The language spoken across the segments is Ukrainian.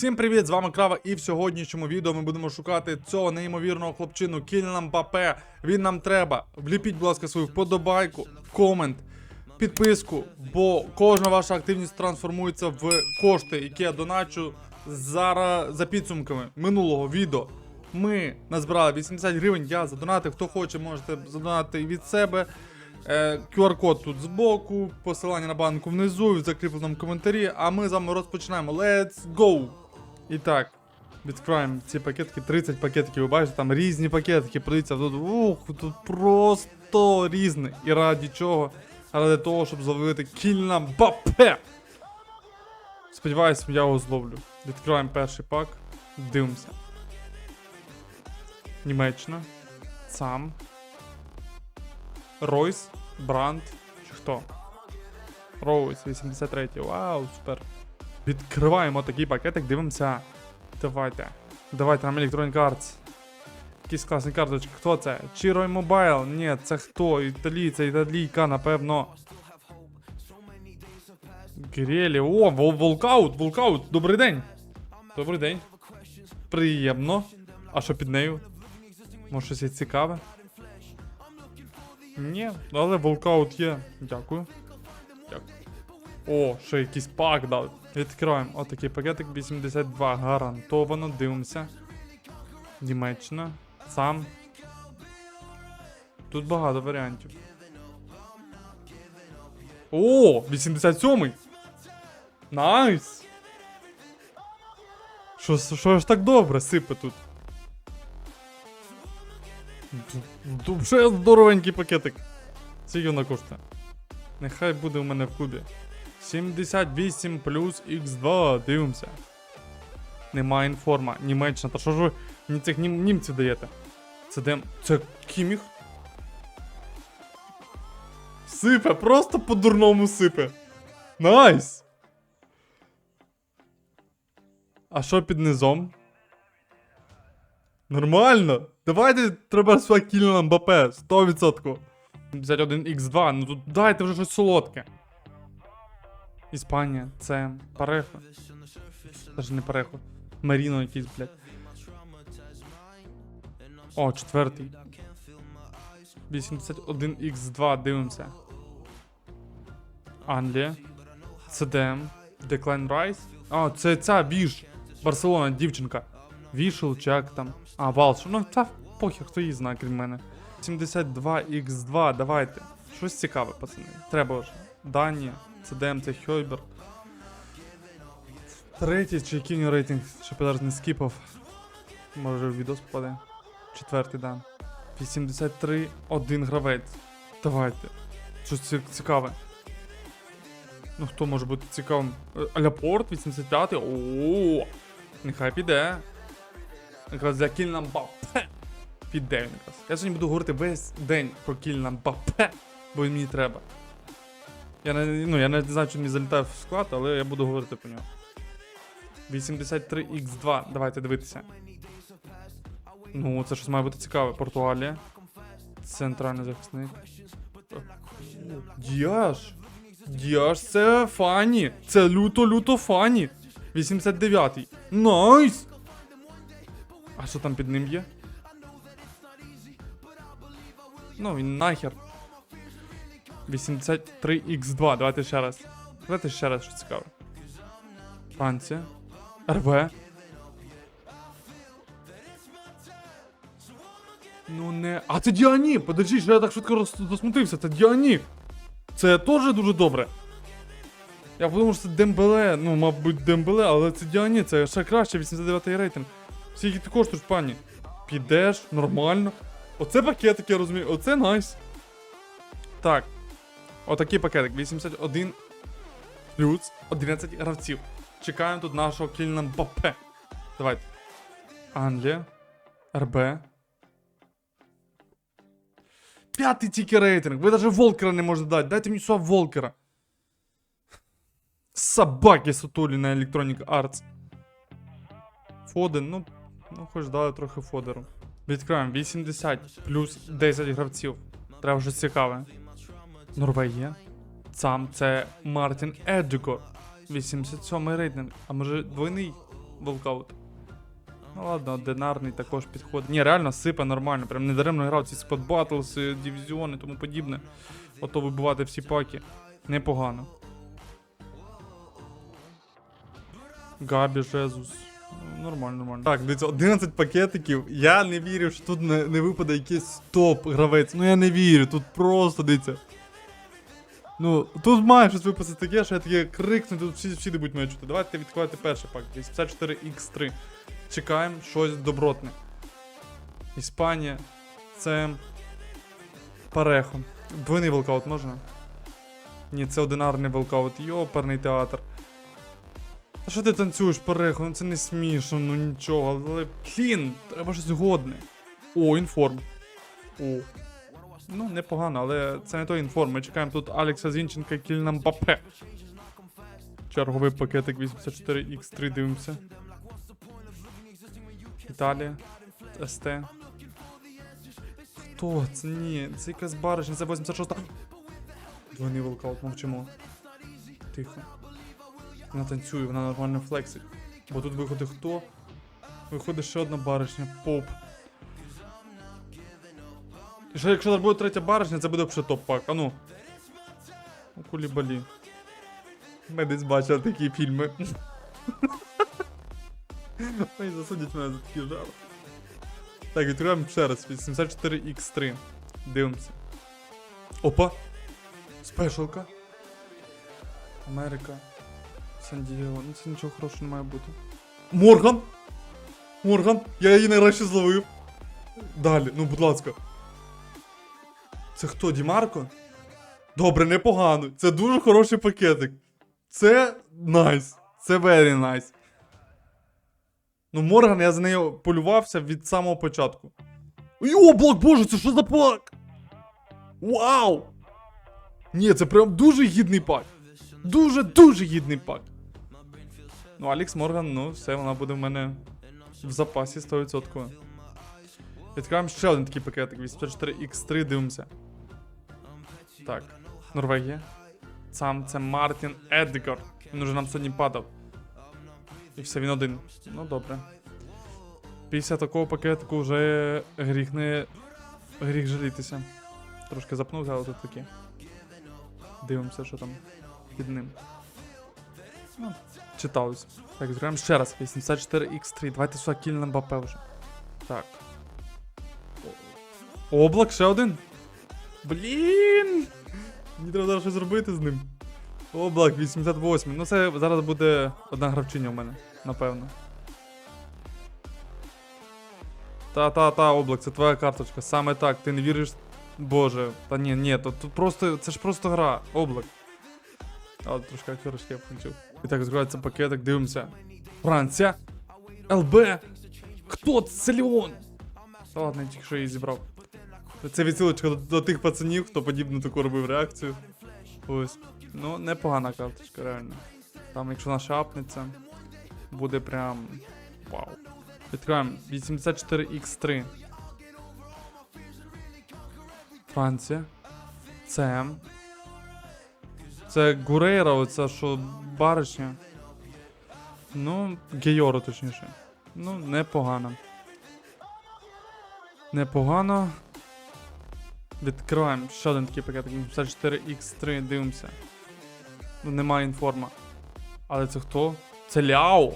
Всім привіт, з вами Крава, і в сьогоднішньому відео ми будемо шукати цього неймовірного хлопчину Кіліна Мбапе. Він нам треба. Вліпіть, будь ласка, свою вподобайку, комент, підписку, бо кожна ваша активність трансформується в кошти, які я доначу зараз за підсумками минулого відео. Ми назбирали 80 гривень, я задонатив. Хто хоче, можете задонати від себе. Е, QR-код тут збоку, посилання на банку внизу, в закріпленому коментарі. А ми з вами розпочинаємо. Let's go! І так, відкриваємо ці пакетики. 30 пакетиків, ви бачите, там різні пакетики. Подивіться, тут, ух, тут просто різне. І раді чого? Ради того, щоб зловити кільна бапе. Сподіваюсь, я його зловлю. Відкриваємо перший пак. Дивимося. Німеччина. Сам. Ройс, Бранд, чи хто? Роуз, 83. Вау, супер. Відкриваємо такий пакетик, дивимося. Давайте. Давайте нам Electronic Arts. Якісь класні карточки. Хто це? Чірой Мобайл? Ні, це хто? Італійця, італійка, напевно. Грелі. О, волкаут, волкаут. Добрий день. Добрий день. Приємно. А що під нею? Може щось є цікаве? Ні, але волкаут є. Дякую. Дякую. О, ще якийсь пак дав. Відкриваємо. Отакий пакетик 82. Гарантовано. Дивимося. Німеччина. Сам. Тут багато варіантів. О, 87-й. Найс. Що, що ж так добре сипе тут? Дуже здоровенький пакетик. Скільки воно коштує? Нехай буде у мене в кубі. 78 плюс Х2, дивимося. Нема інформа. Німеччина. Та що ж ви мені цих нім, німців даєте? Це де. Це Кіміх? Сипе, просто по-дурному сипе. Найс! А що під низом? Нормально. Давайте треба своя кільна Мбапе, 100%. 51x2, ну тут дайте вже щось солодке. Іспанія, це Парехо. Даже не Парехо. Маріно якийсь, блядь. О, четвертий. 81x2, дивимося. Англія. ЦДМ. Decline Rise. А, це ця Віж. Барселона, дівчинка. Вішел, чи як там. А, Валш. Ну, та похер, хто її знає, крім мене. 72x2, давайте. Щось цікаве, пацани. Треба вже. Данія, CDM, це Хойбер. Третій, чи який рейтинг, щоб я зараз не скіпав. Може в відос попаде. Четвертий, да. 83, один гравець. Давайте. Щось ці- цікаве. Ну хто може бути цікавим? Аляпорт, 85-й. О, нехай піде. Якраз для кільна Мбаппе. Піде він якраз. Я сьогодні буду говорити весь день про кільна Мбаппе, бо він мені треба. Я не, ну, я не знаю, чи він залітає в склад, але я буду говорити про нього. 83x2, давайте дивитися. Ну, це щось має бути цікаве. Португалія. Центральний захисник. Діаш. Діаш, це фані. Це люто-люто фані. 89-й. Найс! А що там під ним є? Ну, він нахер. 83x2, давайте ще раз. Давайте ще раз що цікаве. Франція. РВ. Ну не. А це Діані! Подожди, що я так швидко роз... засмутився. Це Діані! Це теж дуже добре. Я подумав, що це Дембеле, ну, мабуть, Дембеле, але це Діані, це ще краще, 89-й рейтинг. Скільки ти коштуєш, пані? Підеш, нормально. Оце пакетик, я розумію, оце найс. Так. Отакий пакетик. 81 плюс 11 гравців. Чекаємо тут нашого кільна Мбаппе. Давайте. Англія. РБ. П'ятий тільки рейтинг. Ви навіть Волкера не можете дати. Дайте мені сюди Волкера. Собаки сутулі на Electronic Arts. Фоден, ну, ну хоч дали трохи фодеру. Відкриваємо 80 плюс 10 гравців. Треба щось цікаве. Норвегія. Сам це Мартін Еджикор. 87-й рейтинг. А може двойний? волкаут. Ну ладно, динарний також підходить. Ні, реально сипа нормально. Прям недаремно грав ці спот батлс, дивізіони і тому подібне. Ото вибивати всі паки. Непогано. Габі, Жезус. Ну, Нормально, нормально. Так, дивіться, 11 пакетиків. Я не вірю, що тут не, не випаде якийсь топ гравець. Ну я не вірю, тут просто дивіться. Ну, тут має щось випасти таке, що я таке крикну, тут всі, всі будуть мене чути. Давайте відкривати перший пак. 84X3. Чекаємо щось добротне. Іспанія. Це. Парехо. Двойний волкаут можна? Ні, це одинарний волкаут. Йоперний театр. Та що ти танцюєш, Парехо? Ну це не смішно, ну нічого. Але блін, треба щось годне. О, інформ. О. Ну, непогано, але це не той інформ. Ми чекаємо тут Алекса Зінченка і Кільна Мбаппе. Черговий пакетик 84X3 дивимося. Італія. СТ. Хто це? Ні, це якась баришня, це 86. Двойний волкаут, мовчимо. Тихо. Вона танцює, вона нормально флексить. Бо тут виходить хто? Виходить ще одна баришня, поп. Ще якщо зараз буде третя баришня, це буде вже топ-пак. А ну. У кулібалі. Ми десь бачили такі фільми. Ой, засудять мене за такі жарти. Так, відкриваємо ще раз. 84X3. Дивимося. Опа! Спешалка. Америка. Сан-Дієго. Ну це нічого хорошого не має бути. Морган! Морган! Я її нарешті зловив. Далі, ну будь ласка. Це хто, Дімарко? Добре, непогано. Це дуже хороший пакетик. Це найс. Це very nice. Ну, Морган, я за нею полювався від самого початку. Ой, блок, боже, це що за пак? Вау! Ні, це прям дуже гідний пак. Дуже-дуже гідний пак. Ну, Алікс Морган, ну, все, вона буде в мене в запасі 100%. Відкриваємо ще один такий пакетик. 84X3, дивимося. Так, Норвегія. Сам це Мартін Едгар. Він уже нам сьогодні падав. І все, він один. Ну добре. Після такого пакетику вже гріх не. гріх жалітися. Трошки запнувся, але тут такі. Дивимося, що там під ним. Ну, читалось. Так, зробимо ще раз. 84X3. Давайте сюди кільнем Мбаппе вже. Так. Облак, ще один. Блін! Мені треба зараз щось зробити з ним. Облак, 88. Ну це зараз буде одна гравчиня у мене, напевно. Та-та-та, облак, це твоя карточка. Саме так, ти не віриш. Боже, та ні, ні, то тут просто. Це ж просто гра, облак. Але трошки актерочки я включив. І так, відкривається пакетик, дивимося. Франція. ЛБ. Хто? Це Леон. Та ладно, я тільки що її зібрав. Це відсилочка до, тих пацанів, хто подібну таку робив реакцію. Ось. Ну, непогана карточка, реально. Там, якщо наша апнеться, буде прям. Вау. Відкриваємо 84X3. Франція. Це. Це Гурейра, оця що баришня. Ну, Гейоро, точніше. Ну, непогано. Непогано. Відкриваємо ще один такий пакет. 54X3, дивимося. Ну, немає інформа. Але це хто? Це Ляо!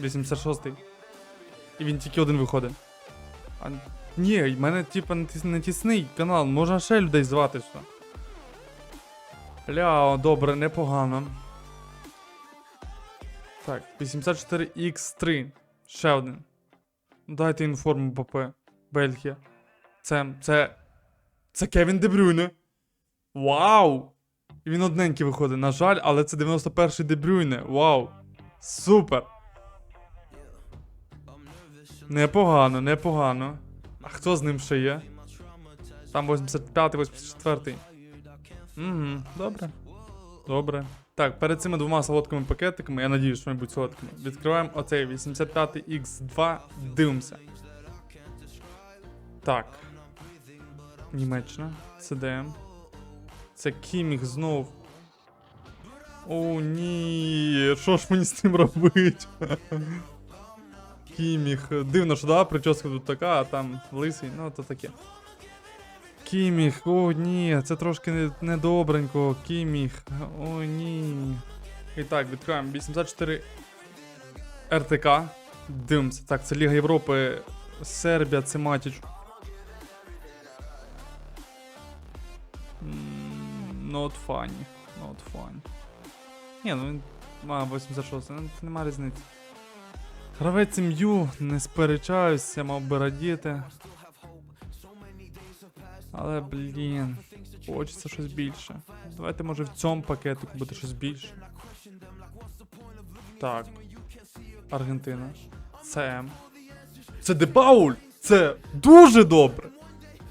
86-й. І він тільки один виходить. А, ні, в мене типа не тіс- не тісний канал, можна ще людей звати сюди. Ляо, добре, непогано. Так, 84X3. Ще один. Дайте інформу ПП. Бельгія. Це. Це. Це Кевін Дебрюйне. Вау! І він одненький виходить, на жаль, але це 91-й Дебрюйне. Вау! Супер! Непогано, непогано. А хто з ним ще є? Там 85-й, 84-й. Угу, добре. Добре. Так, перед цими двома солодкими пакетиками, я надіюсь, що вони будуть солодкими. Відкриваємо оцей 85-й X2, дивимося. Так. Німеччина. ЦДМ. Це Кіміх знов. О, ні. Що ж мені з цим робити? Кіміх. Дивно, що да, прическа тут така, а там лисий, ну то таке. Кіміх, о ні, це трошки не- недобренько. Кіміх. О, ні. І так, відкриваємо 84 РТК. Дивимося. Так, це Ліга Європи. Сербія, це Матіч. Not funny. Not funny. Ні, ну він. А, 86, ну це нема різниці. Гравець МЮ, не сперечаюся, мав би радіти. Але, блін, хочеться щось більше. Давайте, може, в цьому пакетику буде щось більше. Так. Аргентина. Це. Це Депауль! Це дуже добре!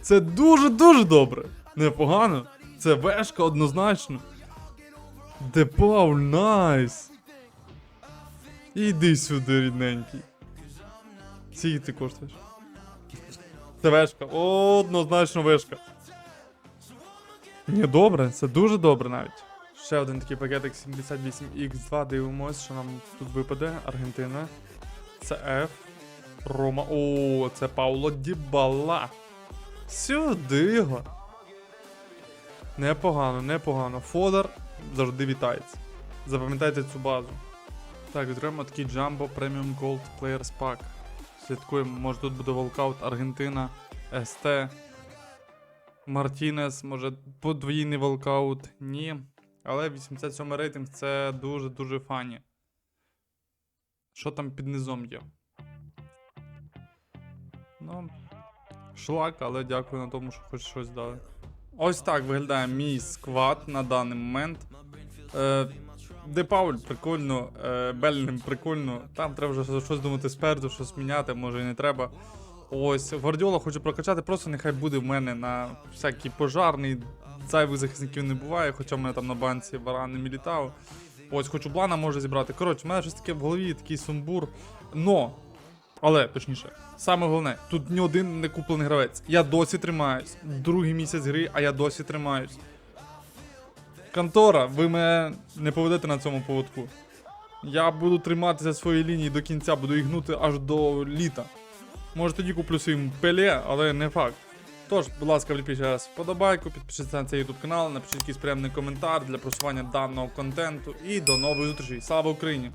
Це дуже-дуже добре! Непогано. Це вешка однозначно. Депауль, найс! Іди сюди, рідненький. Скільки ти коштуєш? Це вешка. Однозначно вешка. Ні, добре, це дуже добре навіть. Ще один такий пакетик 78X2. Дивимось, що нам тут випаде. Аргентина. Це F. Рома. О, це Пауло Дібала. Сюди його. Непогано, непогано. Фодор завжди вітається. Запам'ятайте цю базу. Так, відкриємо такий Jumbo Premium Gold Players Pack. Слідкуємо, може тут буде волкаут Аргентина, СТ, Мартінес, може подвійний волкаут. Ні. Але 87 рейтинг це дуже-дуже фані. Що там під низом є? Ну, шлак, але дякую на тому, що хоч щось дали. Ось так виглядає мій сквад на даний момент. Е, Де Пауль прикольно, е, Беллінг прикольно. Там треба вже щось- думати спереду, щось міняти, може і не треба. Ось, Гвардіола хочу прокачати, просто нехай буде в мене на всякий пожарний. Зайвих захисників не буває, хоча в мене там на банці варан не мілітав. Ось, хочу блана може зібрати. Коротше, в мене щось таке в голові, такий сумбур. Но, але точніше, саме головне, тут ні один не куплений гравець. Я досі тримаюсь. Другий місяць гри, а я досі тримаюсь. Контора, ви мене не поведете на цьому поводку. Я буду триматися своєї лінії до кінця, буду їх гнути аж до літа. Може тоді куплю своїм пеле, але не факт. Тож, будь ласка, вліпіть раз вподобайку, підпишіться на цей YouTube канал, напишіть якийсь приємний коментар для просування даного контенту і до нових зустрічей. Слава Україні!